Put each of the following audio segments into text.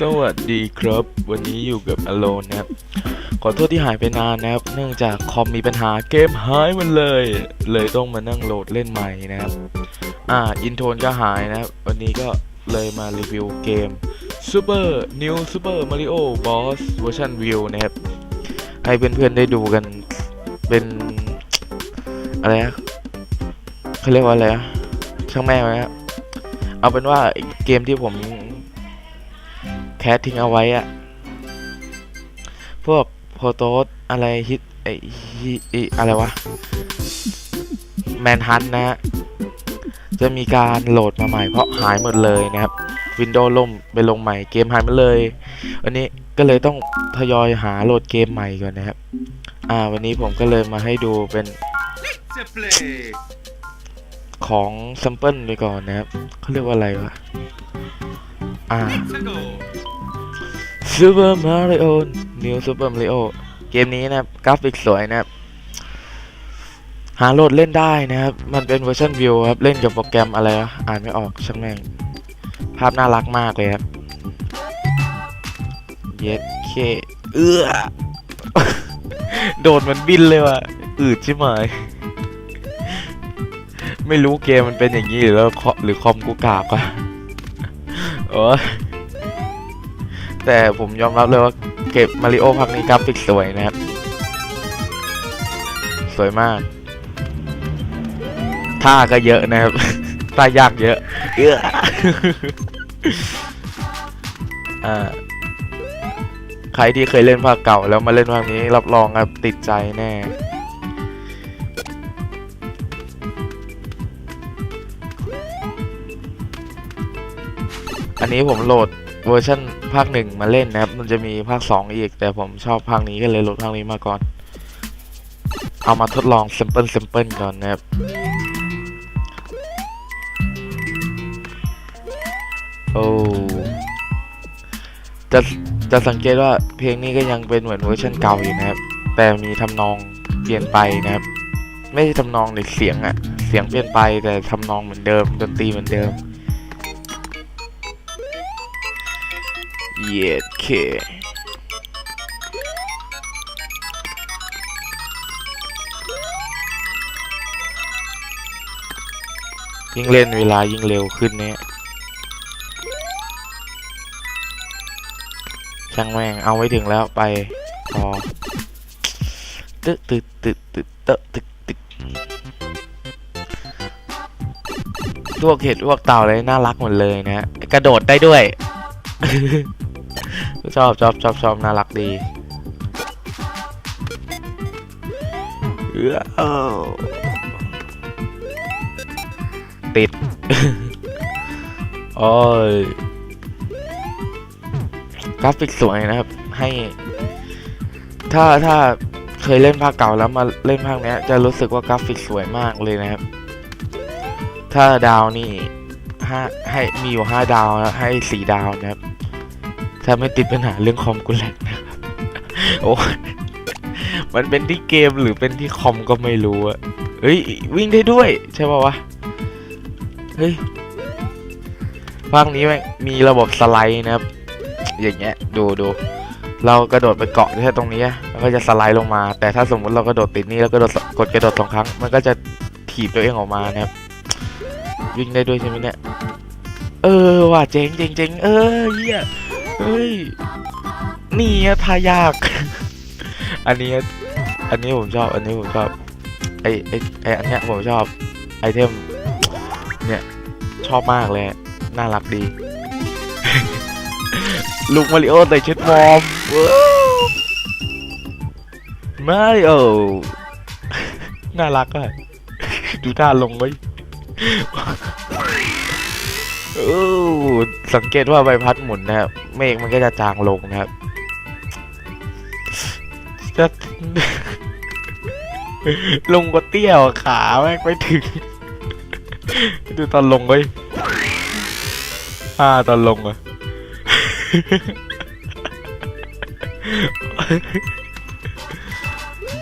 สวัสดีครับ วันนี้อยู่กับอโลนะครับ ขอโทษที่หายไปนานนะครับ เนื่องจากคอมมีปัญหาเกมหายหมันเลย เลยต้องมานั่งโหลดเล่นใหม่นะครับ อ่า อินโทนก็หายนะครับ วันนี้ก็เลยมารีวิวเกม Super New Super Mario Bros. Version View นะครับ ให้เพื่อนๆได้ดูกันเป็นอะไรนะเขาเรียกว่าอะไรนะช่างแม่ไว้ครับเอาเป็นว่าเกมที่ผม คสทิ้งเอาไว้อะพวกโพโตสอะไรฮิตไอฮิไออะไรวะ แมนฮันนะฮะ จะมีการโหลดมาใหม่เพราะหายหมดเลยนะครับวินโดว์ล่มไปลงใหม่เกมหายหมดเลย วันนี้ก็เลยต้องทยอยหาโหลดเกมใหม่ก่อนนะครับ อ่าวันนี้ผมก็เลยมาให้ดูเป็นของซัมเปิลไปก่อนนะครับเขาเรียกว่าอะไรวะ อ่า Super Mario New Super Mario เกมนี้นะครับกราฟิกสวยนะครับ หาโหลดเล่นได้นะครับ มันเป็นเวอร์ชันวิวครับ เล่นกับโปรแกรมอะไรวะอ่านไม่ออกช่างแม่ง ภาพน่ารักมากเลยครับ เย็ดเคเอื้อโดดมันบินเลยว่ะ อืดใช่ไหมไม่รู้เกมมันเป็นอย่างนี้หรือแล้วคอหรือคอมกูกากวะ โอ้แต่ผมยอมรับเลยว่าเก็บมาริโอภาคนี้กราฟิกสวยนะครับ สวยมาก ท่าก็เยอะนะครับ ท่ายากเยอะ เอ้ออ่าใครที่เคยเล่นภาคเก่าแล้วมาเล่นภาคนี้รับรองครับติดใจแน่ อันนี้ผมโหลดเวอร์ชันภาคหนึ่งมาเล่นนะครับ มันจะมีภาคสองอีก แต่ผมชอบภาคนี้ก็เลยโหลดภาคนี้มาก่อน เอามาทดลองเซมเปิลเซมเปิลก่อนนะครับโอ้จะจะสังเกตว่าเพลงนี้ก็ยังเป็นเหมือนเวอร์ชันเก่าอยู่นะครับ แต่มีทำนองเปลี่ยนไปนะครับ ไม่ใช่ทำนองในเสียงอะเสียงเปลี่ยนไปแต่ทำนองเหมือนเดิมดนตรีเหมือนเดิม เย็ดเคยิ่งเล่นเวลายิ่งเร็วขึ้นเนี่ยช่างแม่งเอาไว้ถึงแล้วไปพอตึ๊ดตึ๊ดตึ๊ดตึ๊ดเตะตึ๊ดตึ๊ดพวกเห็ดพวกเต่าเลยน่ารักหมดเลยนะ กระโดดได้ด้วย ชอบชอบชอบชอบน่ารักดีเอ้อติด โอ้ย กราฟิกสวยนะครับ ให้ ถ้าถ้าเคยเล่นภาคเก่าแล้วมาเล่นภาคเนี้ย จะรู้สึกว่ากราฟิกสวยมากเลยนะครับ ถ้าดาวนี่ห้าให้มีอยู่ห้าดาวนะให้สี่ดาวนะครับ ถ้าไม่ติดปัญหาเรื่องคอมกูแหลกนะครับโอ้มันเป็นที่เกมหรือเป็นที่คอมก็ไม่รู้อะเฮ้ย วิ่งได้ด้วย ใช่ป่าวะ เฮ้ยภาคนี้แม่งมีระบบสไลด์นะครับ อย่างเงี้ย ดูดูเรากระโดดไปเกาะแค่ตรงนี้อะมันก็จะสไลด์ลงมา แต่ถ้าสมมุติเรากระโดดติดนี่แล้วกระโดดกดกระโดดสองครั้ง มันก็จะถีบตัวเองออกมานะครับ วิ่งได้ด้วยใช่ไหมเนี่ย เออว่ะเจ๋งเจ๋งเจ๋งเออเหี้ย เฮ้ย นี่อะทายาก อันนี้ อันนี้ผมชอบ อันนี้ผมชอบ ไอไอไออันเนี้ยผมชอบ ไอเทม เนี่ย ชอบมากเลย น่ารักดี ลูกมาริโอใส่ชุดวอร์มมาริโอ น่ารักอะดูท่าลงไว้ โอ้สังเกตว่าใบพัดหมุนนะครับเมฆมันก็จะจางลงนะครับจะลงก็เตี้ยวขาแม่งไปถึง ดูตอนลงเว้ยอ่าตอนลงอะ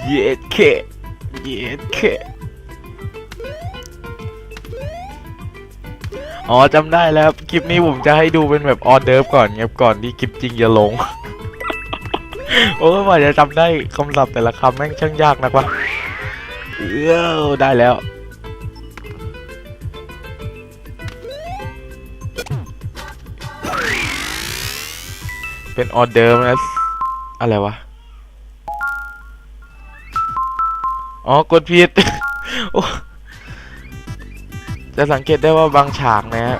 เย็ดเคเย็ดเค อ๋อจำได้แล้วคลิปนี้ผมจะให้ดูเป็นแบบออเดิร์ฟก่อนครับก่อนที่คลิปจริงจะลง โอ้ยว่าจะจำได้คำศัพท์แต่ละคำแม่งช่างยากนักวะเออได้แล้วเป็นออเดิร์ฟนะอะไรวะ อ๋อกดผิดโอ้ จะสังเกตได้ว่าบางฉากนะฮะ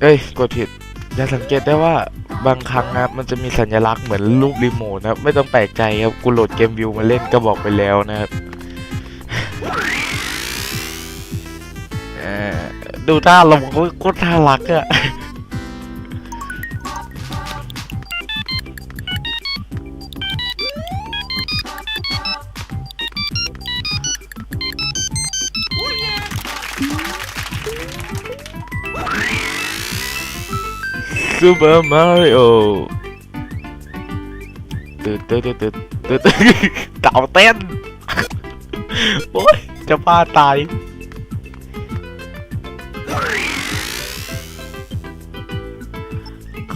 เอ้ยกดผิดจะสังเกตได้ว่าบางครั้งนะครับมันจะมีสัญลักษณ์เหมือนรูปรีโมทนะครับไม่ต้องแปลกใจครับกูโหลดเกมวิวมาเล่นก็บอกไปแล้วนะครับเอ่อดูท่าลงก็โคตรท่ารักอะ ซูเปอร์มาริโอตึ๊ดตึ๊ดตึ๊ดตึ๊ดตึ๊ดเต่าเต้น โอ้ยจะบ้าดตาย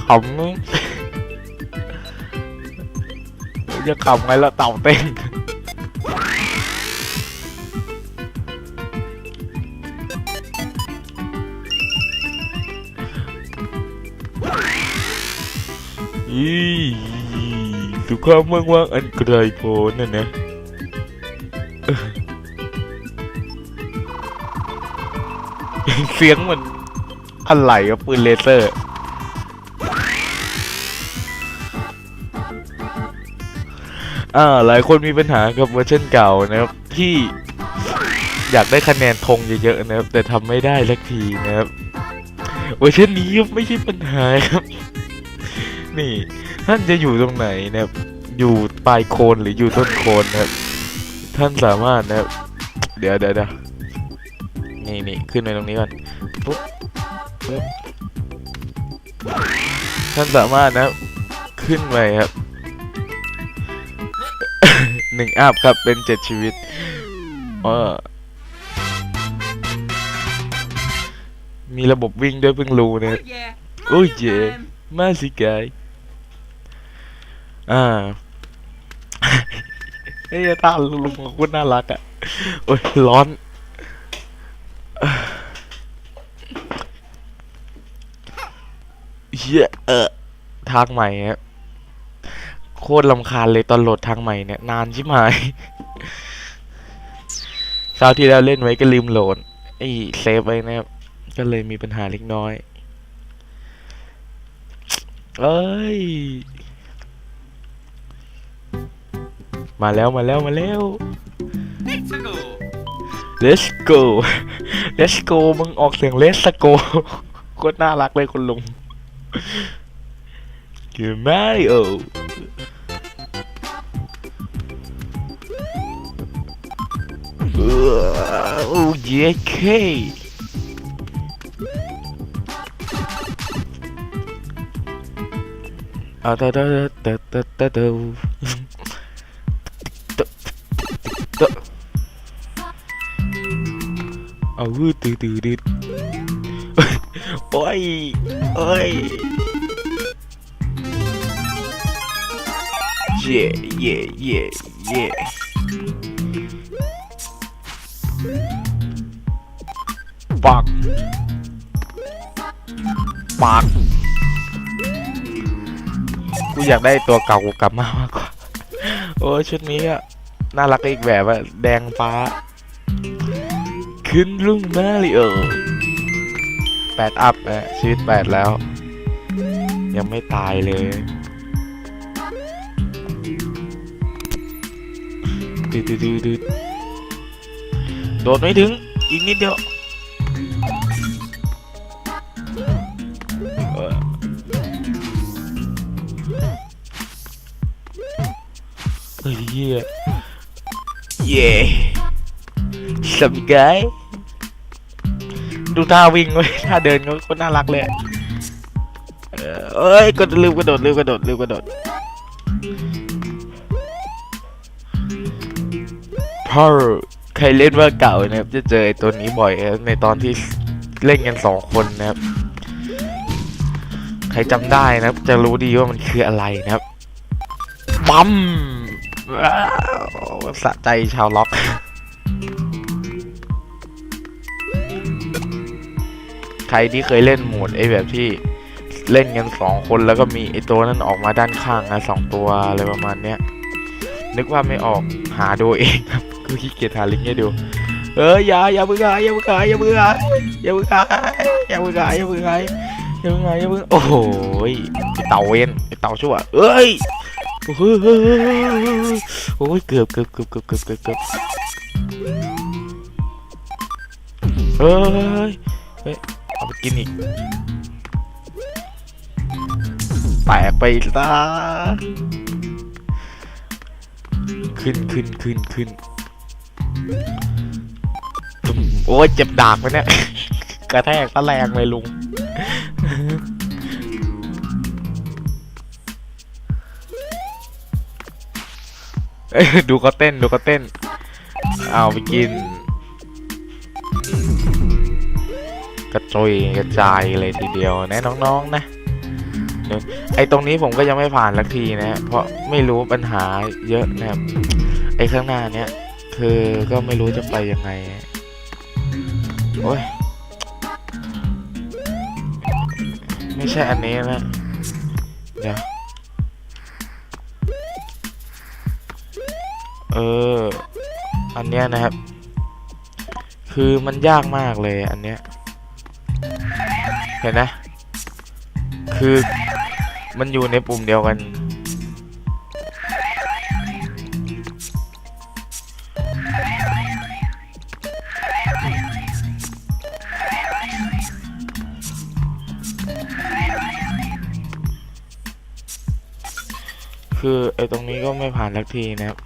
ขำจะขำไงละเต่าเต้น อีสุขามว่างๆอันไกลโพ้นน่ะนะเสียงเหมือนอะไรกับปืนเลเซอร์ อ่า หลายคนมีปัญหากับเวอร์ชันเก่านะครับ ที่อยากได้คะแนนธงเยอะๆนะครับ แต่ทำไม่ได้สักทีนะครับ เวอร์ชันนี้ไม่ใช่ปัญหาครับ นี่ท่านจะอยู่ตรงไหนนะครับอยู่ปลายโคนหรืออยู่ต้นโคนนะครับ ท่านสามารถนะครับ เดี๋ยวเดี๋ยวเดี๋ยวนี่นี่ขึ้นไปตรงนี้ก่อนปุ๊บปุ๊บท่านสามารถนะครับขึ้นไปครับหนึ่งอัพครับเป็นเจ็ดชีวิตเออมีระบบวิ่งด้วยเพิ่งรู้นะครับ Oh yeah. Oh Mario yeah. time. มาสิกาย อ่าเฮ้ยท่าลุงของคุณน่ารักอะ โอ้ยร้อนเหี้ยเออทางใหม่ครับโคตรลำคาญเลยตอนโหลดทางใหม่เนี่ย นานชิบหายคราวที่แล้วเล่นไว้ก็ลืมโหลดไอ้เซฟไว้นะครับ ก็เลยมีปัญหาเล็กน้อย เอ้ย มาแล้วมาแล้วมาแล้ว Let's go. let's go let's go มึงออกเสียง let's go โคตรน่ารักเลยคุณลุงคือมาริโอโอ้เย้เคเอาเตอเตอเตอเตอเต เอาวืดตืดตืดตืดโอ้ยโอ้ยเย่เย่เย่เย่ปักปักกูอยากได้ตัวเก่ากูกลับมามากกว่า โอ้ยชุดนี้อะน่ารักอีกแบบอะแดงฟ้า ขึ้นลุงมาริโอแปดอัพนะชีวิตแปดแล้ว ยังไม่ตายเลยดืดดืดดืดโดดไม่ถึง อีกนิดเดียวเฮ้ยเยเย่สมกาย ดูท่าวิ่งไว้ยท่าเดินก็คนน่ารักเลยเอ้ยก็ลืมกระโดดลืมกระโดดลืมกระโดด Power ใครเล่นว่าเก่านะครับ จะเจอไอ้ตัวนี้บ่อยนะครับในตอนที่เล่นกันสองคนนะครับ ใครจำได้นะครับ จะรู้ดีว่ามันคืออะไรนะครับปั๊มว้าวสะใจชาวล็อก ใครที่เคยเล่นโหมดไอ้แบบที่เล่นกันสองคนแล้วก็มีไอ้ตัวนั้นออกมาด้านข้างนะสองตัวอะไรประมาณเนี้ยนึกว่าไม่ออกหาดูเองครับกูขี้เกียจหาลิงก์ให้ดู เอออย่าอย่าเพิ่งหายอย่าเพิ่งหายอย่าเพิ่งหายอย่าเพิ่งหายอย่าเพิ่งหายอย่าเพิ่งหายอย่าเพิ่งหายอย่าเพิ่งโอ้โหไอเต่าเวนไอเต่าชั่วเอ้ยโอ้โหโอ้ยเกือบเกือบเกือบเกือบเกือบเกือบเกือบเฮ้ยเฮ้ย เอาไปกินอีกแตกไปซะขึ้นขึ้นขึ้นขึ้นตุ้มโอ้ยเจ็บดากไปเนี่ย กระแทกตะแรงเลยลุงเอ้ยดูเขาเต้นดูเขาเต้น เอาไปกิน กระจุยกระจายเลยทีเดียวนะน้องๆนะไอตรงนี้ผมก็ยังไม่ผ่านสักทีนะเพราะไม่รู้ปัญหาเยอะนะครับไอข้างหน้าเนี้ยคือก็ไม่รู้จะไปยังไงโอ้ยไม่ใช่อันนี้นะเดี๋ยวเออ อันเนี้ยนะครับ คือมันยากมากเลยอันเนี้ย เห็นนะ คือมันอยู่ในปุ่มเดียวกัน คือไอ้ตรงนี้ก็ไม่ผ่านสักทีนะครับ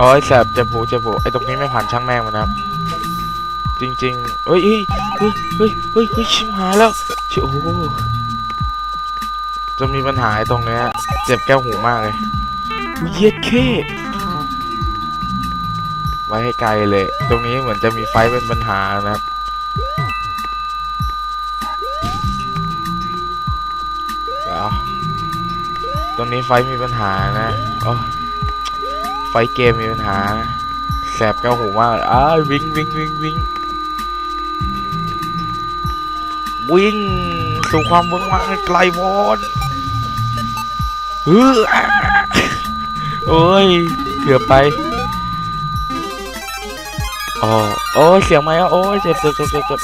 อ้ยแสบเจ็บหูเจ็บหูไอ้ตรงนี้ไม่ผ่านช่างแม่งมันนะครับจริงๆเฮ้ยเฮ้ยเฮ้ยเฮ้ยเฮ้ยเฮ้ยชิมหายแล้วชิโอ้จะมีปัญหาไอ้ตรงเนี้ยเจ็บแก้วหูมากเลยเย็ดเคไว้ให้ไกลเลย ตรงนี้เหมือนจะมีไฟเป็นปัญหานะครับเดี๋ยวตรงนี้ไฟมีปัญหานะโอ้ ไฟเกมมีปัญหา แสบแก้วหูมากเลยอ้าวิ่งวิ่งวิ่งวิ่งวิ่งสู่ความเบื้องว่างไกลโพ้นเฮ้อโอ้ยเกือบไปอ๋อโอ้ยเสียงไหมอะโอ้ยเจ็บเจ็บเจ็บเจ็บ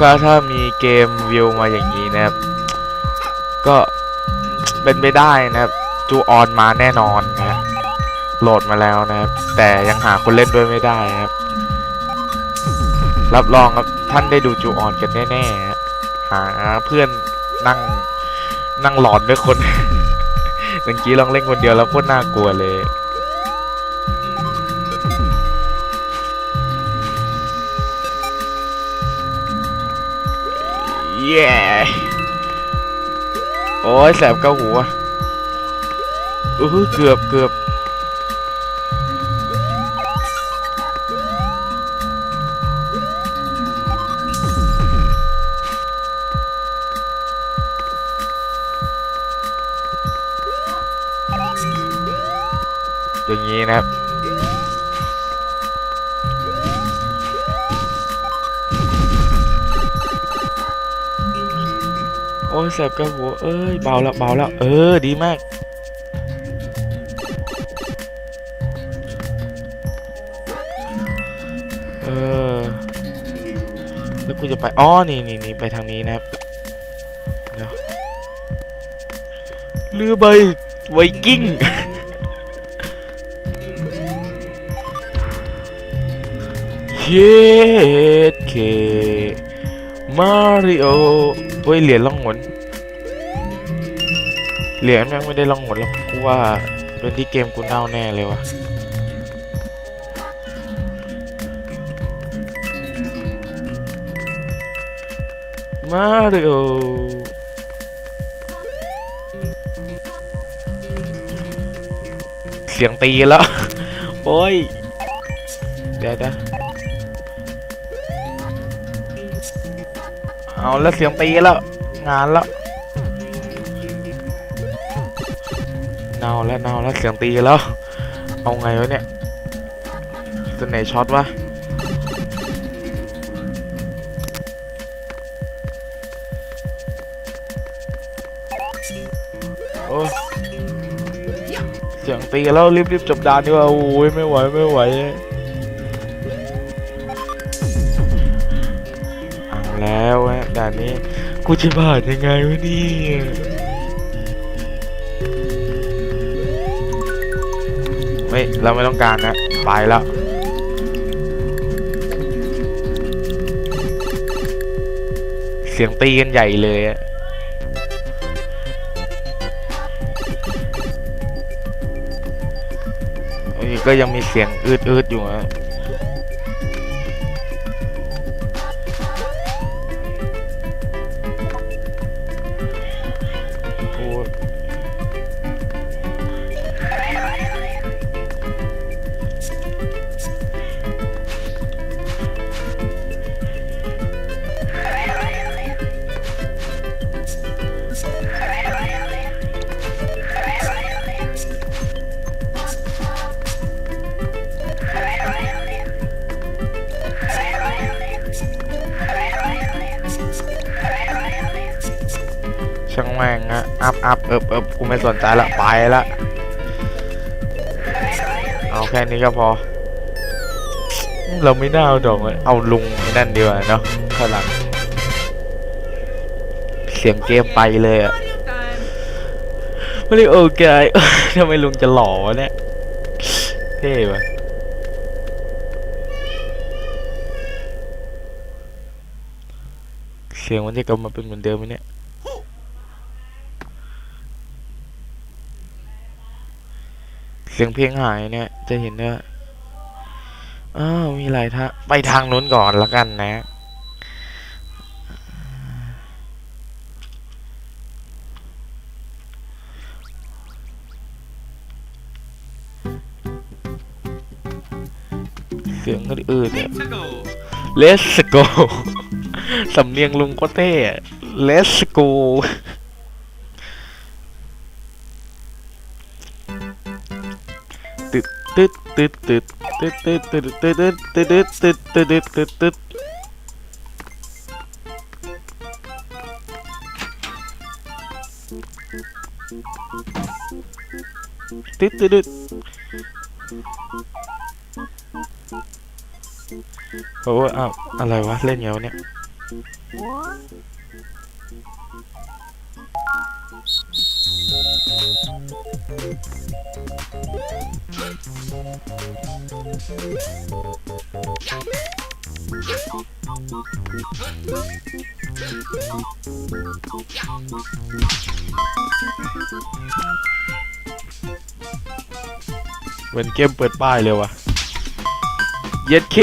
ก็ถ้ามีเกมวิวมาอย่างนี้นะครับ ก็เป็นไปได้นะครับ จูออนมาแน่นอนนะ โหลดมาแล้วนะครับ แต่ยังหาคนเล่นด้วยไม่ได้นะครับ รับรองครับท่านได้ดูจูออนกันแน่ๆหาเพื่อนนั่งนั่งหลอนด้วยคนเมื่อกี้ลองเล่นคนเดียวแล้วโคตรน่ากลัวเลย เย่โอ้ยแสบเกาหัวอือเกือบเกือบ แสบกระหัว เอ้ย เบาแล้วเบาแล้วเออ ดีมาก เออ แล้วกูจะไป อ๋อ นี่นี่นี่ไปทางนี้นะครับเดี๋ยวเรือใบไวกิ้งเย็ดเคมาริโอเฮ้ยเหรียญล่อ เหรียญแม่งไม่ได้ลองหนหรอกกูว่าเป็นที่เกมกูเน่าแน่เลยวะมาริโอเสียงตีแล้วโอ้ยเดี๋ยวนะเอาแล้วเสียงตีแล้ว งานแล้ว เนาแล้วเนาแล้วเสียงตีแล้ว เอาไงวะเนี่ยตัวไหนช็อตวะโอ้เสียงตีแล้วรีบๆจบดานดีกว่าโอ้ยไม่ไหวไม่ไหวเอาแล้วฮะด่านนี้กูจะผ่านยังไงวะเนี่ย ไม่เราไม่ต้องการนะไปแล้วเสียงตีกันใหญ่เลยอะเอ้ยก็ยังมีเสียงอืดๆอยู่อะ เอิบเอิบกูไม่สนใจละไปละเอาแค่นี้ก็พอ เราไม่น่าเอาดอกเลยเอาลุงไอ้นั่นดีกว่าเนาะข้างหลัง เสียงเกมไปเลยอะไม่ได้โอเคทำไมลุงจะหล่อวะเนี่ย เท่วะเสียงมันจะกลับมาเป็นเหมือนเดิมไหมเนี่ย สียงเพลงหายเนี่ย จะเห็นว่าอ้าวมีหลายทางไปทางนู้นก่อนละกันนะ เสียงก็อื่นเนี่ย Let's go Let's go สำเนียงลุงก็เท่อะ Let's go ตึ๊ดตึ๊ดตึ๊ดตึ๊ดตึ๊ดตึ๊ดตึ๊ดตึ๊ดตึ๊ดตึ๊ดตึ๊ดตึ๊ดตึ๊ดตึ๊ดตึ๊ดตึ๊ดตึ๊ดโอ้ยอ้าวอะไรวะ เล่นไงวะเนี่ย มือนเกมเปิดป้ายเลยวะเย็ดเค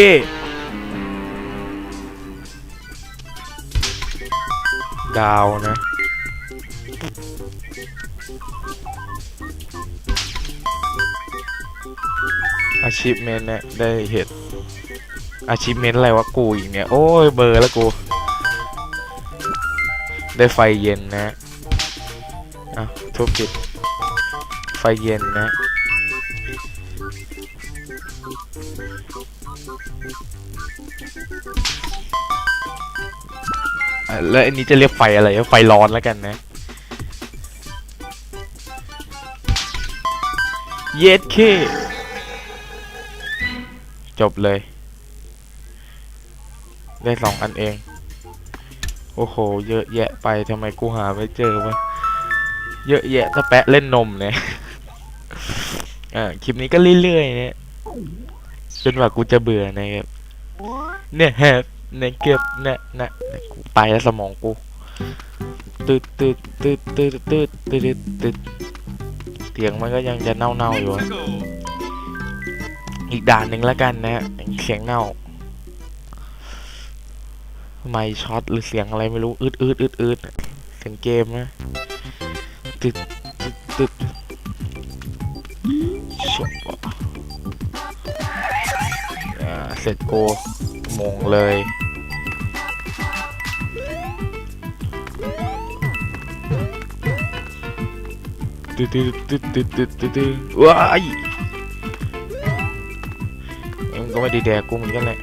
ดาวนะ อาชีพเมนเนี่ยได้เห็นอาชีพเมนอะไรวะกูอีกเนี่ย โอ้ยเบอร์แล้วกู ได้ไฟเย็นนะอะทุบปิดไฟเย็นนะ แล้วอันนี้จะเรียกไฟอะไร ไฟร้อนแล้วกันนะ เย็ดเคจบเลย ได้สองอันเอง โอ้โห เยอะแยะไปทำไมกูหาไม่เจอวะ เยอะแยะตะแปะเล่นนมเนี่ยอ่าคลิปนี้ก็เรื่อยๆเนี่ยจนกว่ากูจะเบื่อนะครับ เนี่ยแฮปเนี่ยเก็บเนี่ยนะเนี่ยกูไปแล้วสมองกูตืดตืดตืดตืดตืดตืดตืดเสียงมันก็ยังจะเน่าๆอยู่ อีกด่านหนึ่งแล้วกันนะฮะเสียงเน่าไม่ช็อตหรือเสียงอะไรไม่รู้อืดอืดอืดอืดเสียงเกมนะตึดตึดตึดชบอะอ่าเสร็จโกมงเลยตึ๊ดตึ๊ดตึ๊ดตึ๊ดตึ๊ดตึ๊ดตึ๊ดว้ายเอ็มก็ไม่ดีแดกกูเหมือนกันแหละ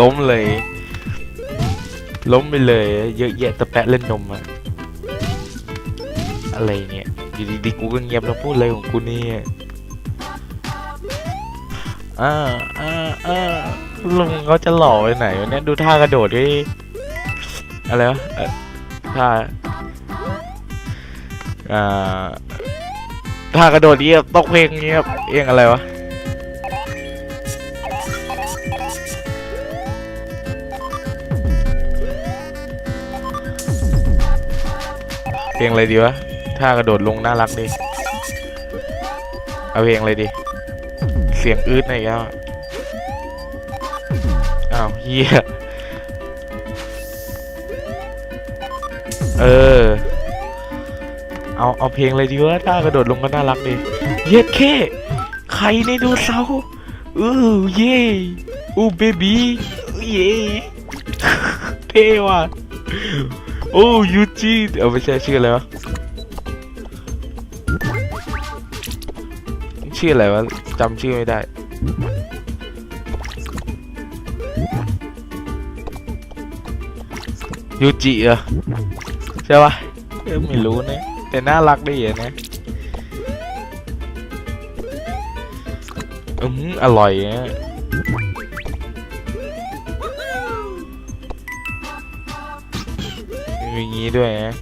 ล้มเลย ล้มไปเลย เยอะแยะตะแปะเล่นนมอะอะไรเนี่ยอยู่ดีๆกูก็เงียบแล้วพูดอะไรของกูเนี่ยอ่าอ่าอ่าลุงเขาจะหล่อไปไหนวะเนี่ยดูท่ากระโดดดิอะไรวะท่าอ่าท่ากระโดดเงียบตกเพลงเงียบเอียงอะไรวะ เพลงอะไรดีวะถ้ากระโดดลงน่ารักดิเอาเพลงอะไรดี เสียงอืดหน่อยก็อ้าวเฮียเออ เอาเอาเพลงอะไรดีวะถ้ากระโดดลงก็น่ารักดิเย็ดเคใครในดูเสาอือเย่อู้เบบี้เย่เท่ว่ะ โอ้ยูจิเอาไม่ใช่ชื่ออะไรวะชื่ออะไรวะจำชื่อไม่ได้ ยูจิเหรอใช่ปะเออไม่รู้นะแต่น่ารักดีอะนะอืมอร่อยนะ มีงี้ด้วยนะ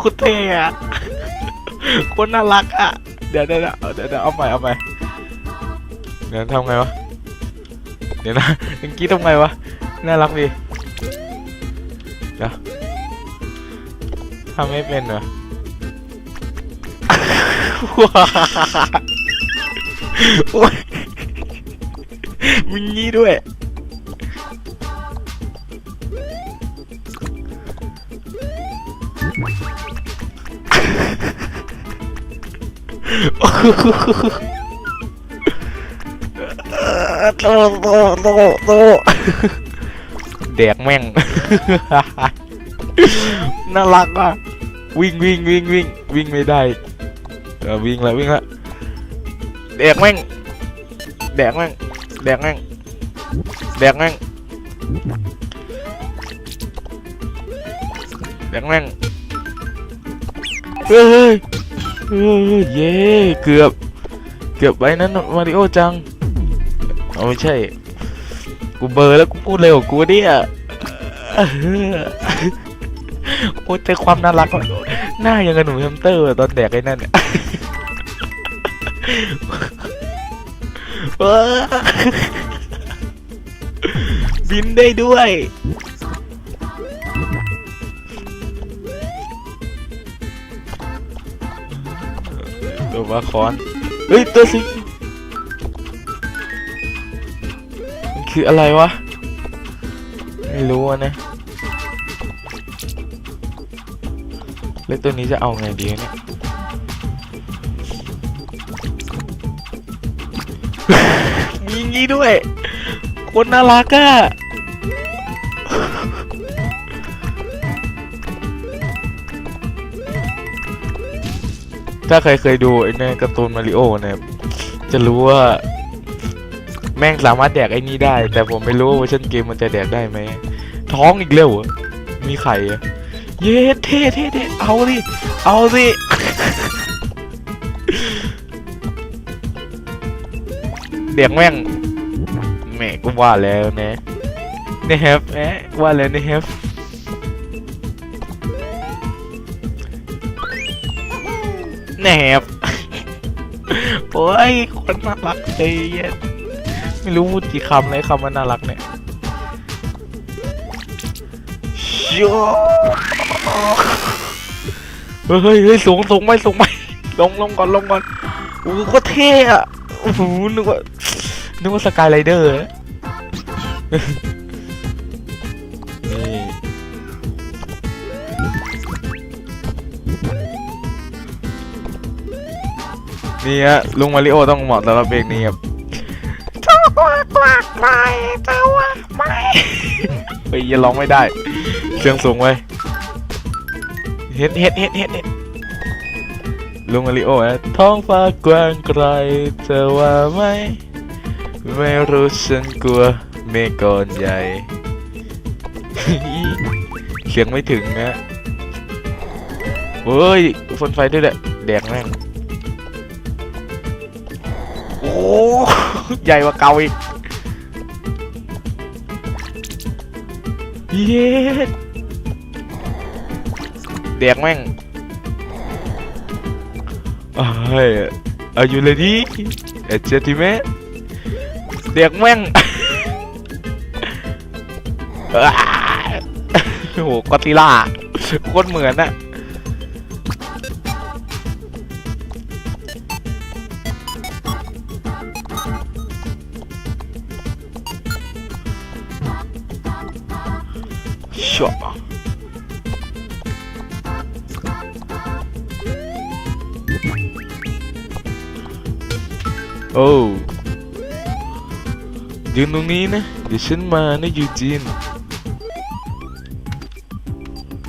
โคตรเท่อะโคตรน่ารักอะเดี๋ยวเดี๋ยวเดี๋ยวเดี๋ยวเอาใหม่เอาใหม่เดี๋ยวทำไงวะเดี๋ยวนะเมื่อกี้ทำไงวะน่ารักดีเดี๋ยวทำไม่เป็นเหรอโอ๊ยมึงงี้ด้วย โตโตโตโตแดกแม่ง น่ารักอะ วิ่งวิ่งวิ่งวิ่งวิ่งไม่ได้เออวิ่งแล้ววิ่งล้วแดกแม่ง แดกแม่ง แดกแม่ง แดกแม่ง แดกแม่ง เฮ้ย เยเย้เกือบ เกือบไปนั้นมาริโอจัง เอาไม่ใช่ กูเบอร์แล้วกูพูดเร็วกูเนี่ยโอ้ยแต่ความน่ารักอะหน้ายังกับหนูแฮมสเตอร์ตอนแดกไอ้นั่นบินได้ด้วย ตัวมาคอนเฮ้ยตัวสิมันคืออะไรวะ ไม่รู้อะนะ แล้วตัวนี้จะเอาไงดีเนี่ยมีงี้ด้วย คนน่ารักอะ ถ้าใครเคยดูไอ้เนี่การ์ตูนมาริโอนะครับจะรู้ว่า แม่งสามารถแดกไอ้นี่ได้ แต่ผมไม่รู้ว่าเวอร์ชันเกมมันจะแดกได้ไหม ท้องอีกแล้วเหรอมีไข่อะเย้เท่เท่เท่เอาสิเอาสิเด็กแม่งแม่ก็ว่าแล้วนะนะครับแหมว่าแล้วนะครับ แหนบโอ้ยคนน่ารักเลยเหี้ยไม่รู้พูดกี่คำเลยคำว่าน่ารักเนี่ยชัวเฮ้ยเฮ้ยเฮ้ยสูงสูงไม่สูงไม่ลงลงก่อนลงก่อนโอ้โหโคตรเท่อะโอ้โหนึกว่านึกว่าสกายไรเดอร์ นี่ฮะลุงมาริโอต้องเหมาะสำหรับเพลงนี้ครับเจ้าว่ากลากไปเจ้าว่าไม่เฮ้ยยังร้องไม่ได้ เสียงสูงไว้ยเฮ็ดเฮ็ดเฮ็ดเฮ็ดเฮ็ดลุงมาริโอฮะท้องฟ้ากว้างไกลเธอว่าไหมไม่รู้ฉันกลัวเมฆก้อนใหญ่เสียงไม่ถึงนะเฮ้ยฝนไฟด้วยแหละแดกแม่ง ใหญ่กว่าเก่าอีกเย็ดแดกแม่งเอ้ยอายุเลยดิเอเจติเมะแดกแม่งอ้าโอ้โหกอติล่าโคตรเหมือนอะ ชัวโอ้ยืนตรงนี้นะ เดี๋ยวฉันมานะยูจีน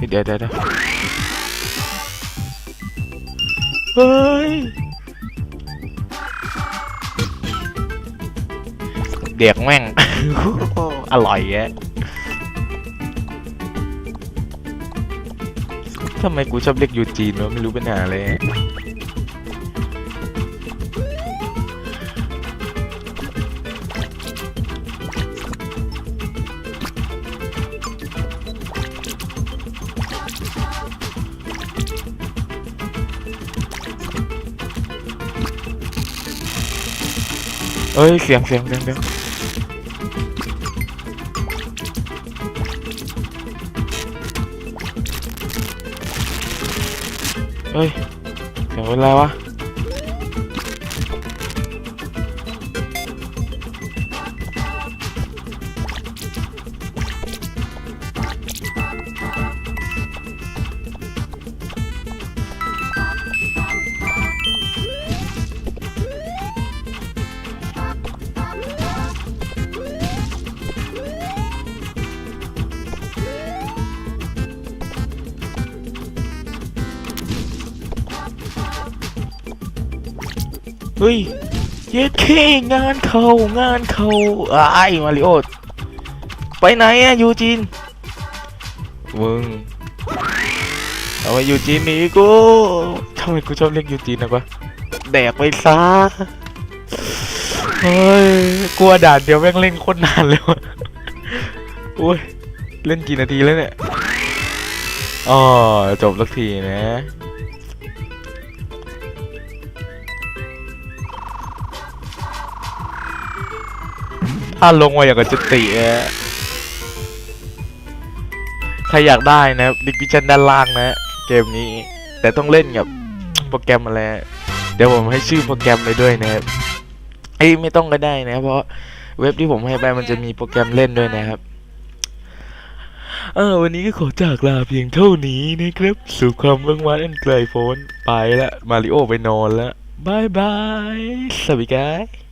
เดี๋ยวเดี๋ยวเดี๋ยวเฮ้ยเด็กแม่ง อร่อยแยะ ทำไมกูชอบเรียกยูจีนวะไม่รู้เป็นหาเลยเอ้ยเสียงเสียงเสียงเสียง เฮ้ยเสี เขางานเขาอ้ายมาริโอไปไหนอะยูจีนมึงทำไมยูจีนหนีกูทำไมกูชอบเรียกยูจีนนะวะแดกไปซะ เฮ้ย กลัวด่านเดียวแม่งเล่นโคตรนานเลยวะโอ้ย เล่นกี่นาทีแล้วเนี่ย อ๋อ จบสักทีนะ ถ้าลงมาอย่างกับจุติอะใครอยากได้นะดิวิชันด้านล่างนะ เกมนี้ แต่ต้องเล่นกับโปรแกรมอะไรเดี๋ยวผมให้ชื่อโปรแกรมไปด้วยนะครับเอ้ไม่ต้องก็ได้นะ เพราะเว็บที่ผมให้ไปมันจะมีโปรแกรมเล่นด้วยนะครับเออวันนี้ก็ขอจากลาเพียงเท่านี้นะครับ สู่ความเบื้องว้างอันไกลโพ้นไปละ มาริโอไปนอนล้วบายบาย สวัสดีครับ